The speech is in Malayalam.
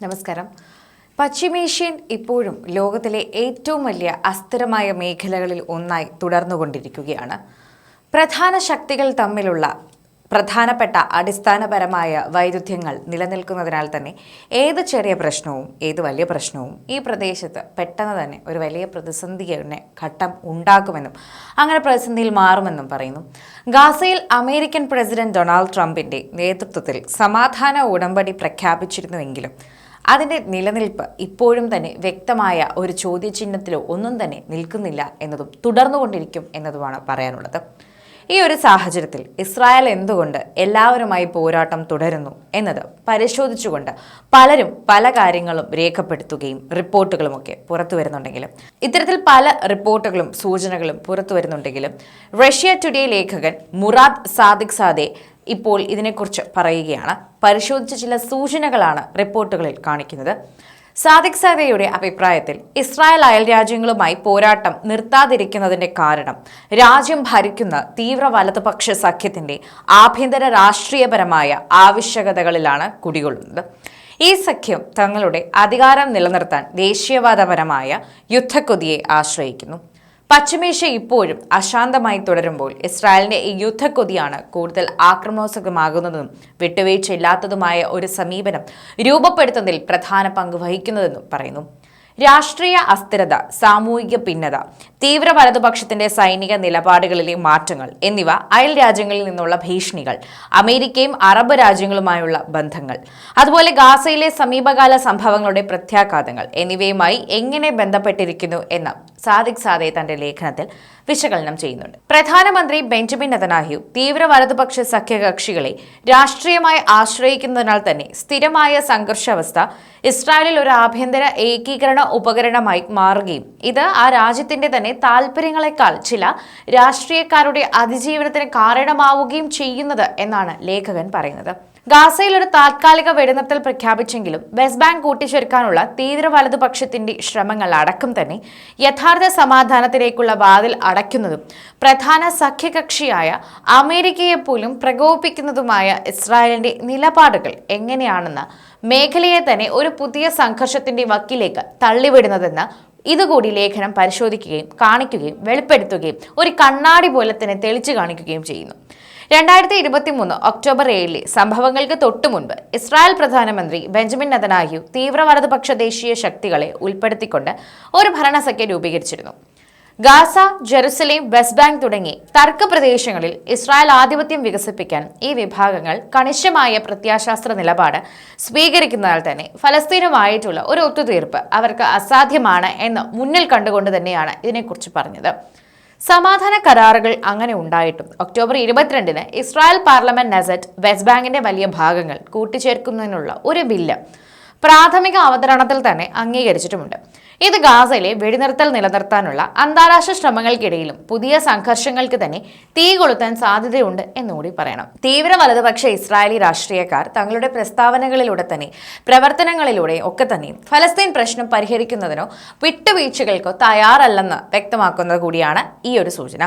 നമസ്കാരം. പശ്ചിമേഷ്യൻ ഇപ്പോഴും ലോകത്തിലെ ഏറ്റവും വലിയ അസ്ഥിരമായ മേഖലകളിൽ ഒന്നായി തുടർന്നുകൊണ്ടിരിക്കുകയാണ്. പ്രധാന ശക്തികൾ തമ്മിലുള്ള പ്രധാനപ്പെട്ട അടിസ്ഥാനപരമായ വൈരുദ്ധ്യങ്ങൾ നിലനിൽക്കുന്നതിനാൽ തന്നെ ഏത് ചെറിയ പ്രശ്നവും ഏത് വലിയ പ്രശ്നവും ഈ പ്രദേശത്ത് പെട്ടെന്ന് തന്നെ ഒരു വലിയ പ്രതിസന്ധിയുടെ ഘട്ടം ഉണ്ടാക്കുമെന്നും അങ്ങനെ പ്രതിസന്ധിയിൽ മാറുമെന്നും പറയുന്നു. ഗാസയിൽ അമേരിക്കൻ പ്രസിഡന്റ് ഡൊണാൾഡ് ട്രംപിന്റെ നേതൃത്വത്തിൽ സമാധാന ഉടമ്പടി പ്രഖ്യാപിച്ചിരുന്നുവെങ്കിലും അതിന്റെ നിലനിൽപ്പ് ഇപ്പോഴും തന്നെ വ്യക്തമായ ഒരു ചോദ്യചിഹ്നത്തിലോ ഒന്നും തന്നെ നിൽക്കുന്നില്ല എന്നതും തുടർന്നുകൊണ്ടിരിക്കും എന്നതുമാണ് പറയാനുള്ളത്. ഈ ഒരു സാഹചര്യത്തിൽ ഇസ്രായേൽ എന്തുകൊണ്ട് എല്ലാവരുമായി പോരാട്ടം തുടരുന്നു എന്നത് പരിശോധിച്ചുകൊണ്ട് പലരും പല കാര്യങ്ങളും രേഖപ്പെടുത്തുകയും റിപ്പോർട്ടുകളുമൊക്കെ പുറത്തു വരുന്നുണ്ടെങ്കിലും ഇത്തരത്തിൽ പല റിപ്പോർട്ടുകളും സൂചനകളും പുറത്തു വരുന്നുണ്ടെങ്കിലും റഷ്യ ടുഡേ ലേഖകൻ മുറാദ് സാദിഖ് സാദെ ഇപ്പോൾ ഇതിനെക്കുറിച്ച് പറയുകയാണ്. പരിശോധിച്ച ചില സൂചനകളാണ് റിപ്പോർട്ടുകളിൽ കാണിക്കുന്നത്. സാദിഖ് സാദയുടെ അഭിപ്രായത്തിൽ ഇസ്രായേൽ അയൽ രാജ്യങ്ങളുമായി പോരാട്ടം നിർത്താതിരിക്കുന്നതിന്റെ കാരണം രാജ്യം ഭരിക്കുന്ന തീവ്ര വലതുപക്ഷ സഖ്യത്തിന്റെ ആഭ്യന്തര രാഷ്ട്രീയപരമായ ആവശ്യകതകളിലാണ് കുടികൊള്ളുന്നത്. ഈ സഖ്യം തങ്ങളുടെ അധികാരം നിലനിർത്താൻ ദേശീയവാദപരമായ യുദ്ധക്കൊതിയെ ആശ്രയിക്കുന്നു. പശ്ചിമേഷ്യ ഇപ്പോഴും അശാന്തമായി തുടരുമ്പോൾ ഇസ്രായേലിന്റെ ഈ യുദ്ധക്കൊതിയാണ് കൂടുതൽ ആക്രമണോത്സുകമാകുന്നതും വിട്ടുവീഴ്ചയില്ലാത്തതുമായ ഒരു സമീപനം രൂപപ്പെടുത്തുന്നതിൽ പ്രധാന പങ്ക് വഹിക്കുന്നതെന്നും പറയുന്നു. രാഷ്ട്രീയ അസ്ഥിരത സാമൂഹിക ഭിന്നത തീവ്ര വലതുപക്ഷത്തിന്റെ സൈനിക നിലപാടുകളിലെ മാറ്റങ്ങൾ എന്നിവ അയൽ രാജ്യങ്ങളിൽ നിന്നുള്ള ഭീഷണികൾ അമേരിക്കയും അറബ് രാജ്യങ്ങളുമായുള്ള ബന്ധങ്ങൾ അതുപോലെ ഗാസയിലെ സമീപകാല സംഭവങ്ങളുടെ പ്രത്യാഘാതങ്ങൾ എന്നിവയുമായി എങ്ങനെ ബന്ധപ്പെട്ടിരിക്കുന്നു എന്ന് സാദിഖ് സാദെ തന്റെ ലേഖനത്തിൽ വിശകലനം ചെയ്യുന്നുണ്ട്. പ്രധാനമന്ത്രി ബെഞ്ചമിൻ നെതനാഹ്യു തീവ്ര വലതുപക്ഷ സഖ്യകക്ഷികളെ രാഷ്ട്രീയമായി ആശ്രയിക്കുന്നതിനാൽ തന്നെ സ്ഥിരമായ സംഘർഷാവസ്ഥ ഇസ്രായേലിൽ ഒരു ആഭ്യന്തര ഏകീകരണ ഉപകരണമായി മാറുകയും ഇത് ആ രാജ്യത്തിന്റെ തന്നെ താല്പര്യങ്ങളെക്കാൾ ചില രാഷ്ട്രീയക്കാരുടെ അതിജീവനത്തിന് കാരണമാവുകയും ചെയ്യുന്നത് എന്നാണ് ലേഖകൻ പറയുന്നത്. ഗാസയിൽ ഒരു താത്കാലിക വെടിനിർത്തൽ പ്രഖ്യാപിച്ചെങ്കിലും വെസ്റ്റ് ബാങ്ക് കൂട്ടിച്ചേർക്കാനുള്ള തീവ്ര വലതുപക്ഷത്തിന്റെ ശ്രമങ്ങൾ അടക്കം തന്നെ യഥാർത്ഥ സമാധാനത്തിലേക്കുള്ള വാതിൽ അടയ്ക്കുന്നതും പ്രധാന സഖ്യകക്ഷിയായ അമേരിക്കയെ പോലും പ്രകോപിപ്പിക്കുന്നതുമായ ഇസ്രായേലിന്റെ നിലപാടുകൾ എങ്ങനെയാണെന്ന് മേഖലയെ തന്നെ ഒരു പുതിയ സംഘർഷത്തിന്റെ വക്കിലേക്ക് തള്ളിവിടുന്നതെന്ന് ഇതുകൂടി ലേഖനം പരിശോധിക്കുകയും കാണിക്കുകയും വെളിപ്പെടുത്തുകയും ഒരു കണ്ണാടി പോലെ തന്നെ തെളിച്ചു കാണിക്കുകയും ചെയ്യുന്നു. രണ്ടായിരത്തി ഇരുപത്തി മൂന്ന് ഒക്ടോബർ ഏഴിലെ സംഭവങ്ങൾക്ക് തൊട്ടു മുൻപ് ഇസ്രായേൽ പ്രധാനമന്ത്രി ബെഞ്ചമിൻ നതനാഹ്യു തീവ്രവാദപക്ഷ ദേശീയ ശക്തികളെ ഉൾപ്പെടുത്തിക്കൊണ്ട് ഒരു ഭരണസഖ്യം രൂപീകരിച്ചിരുന്നു. ഗാസ ജെറുസലേം വെസ്റ്റ് ബാങ്ക് തുടങ്ങി തർക്ക പ്രദേശങ്ങളിൽ ഇസ്രായേൽ ആധിപത്യം വികസിപ്പിക്കാൻ ഈ വിഭാഗങ്ങൾ കണിശമായ പ്രത്യാശാസ്ത്ര നിലപാട് സ്വീകരിക്കുന്നതിനാൽ തന്നെ ഫലസ്തീനുമായിട്ടുള്ള ഒരു ഒത്തുതീർപ്പ് അവർക്ക് അസാധ്യമാണ് എന്ന് മുന്നിൽ കണ്ടുകൊണ്ട് തന്നെയാണ് ഇതിനെക്കുറിച്ച് പറഞ്ഞത്. സമാധാന കരാറുകൾ അങ്ങനെ ഉണ്ടായിട്ടും ഒക്ടോബർ ഇരുപത്തിരണ്ടിന് ഇസ്രായേൽ പാർലമെന്റ് നസറ്റ് വെസ്റ്റ് ബാങ്കിന്റെ വലിയ ഭാഗങ്ങൾ കൂട്ടിച്ചേർക്കുന്നതിനുള്ള ഒരു ബില്ല് പ്രാഥമിക അവതരണത്തിൽ തന്നെ അംഗീകരിച്ചിട്ടുമുണ്ട്. ഇത് ഗാസയിലെ വെടിനിർത്തൽ നിലനിർത്താനുള്ള അന്താരാഷ്ട്ര ശ്രമങ്ങൾക്കിടയിലും പുതിയ സംഘർഷങ്ങൾക്ക് തന്നെ തീ കൊളുത്താൻ സാധ്യതയുണ്ട് എന്നുകൂടി പറയണം. തീവ്ര വലതുപക്ഷ ഇസ്രായേലി രാഷ്ട്രീയക്കാർ തങ്ങളുടെ പ്രസ്താവനകളിലൂടെ തന്നെ പ്രവർത്തനങ്ങളിലൂടെ ഒക്കെ തന്നെ ഫലസ്തീൻ പ്രശ്നം പരിഹരിക്കുന്നതിനോ വിട്ടുവീഴ്ചകൾക്കോ തയ്യാറല്ലെന്ന് വ്യക്തമാക്കുന്നത് കൂടിയാണ് ഈ ഒരു സൂചന.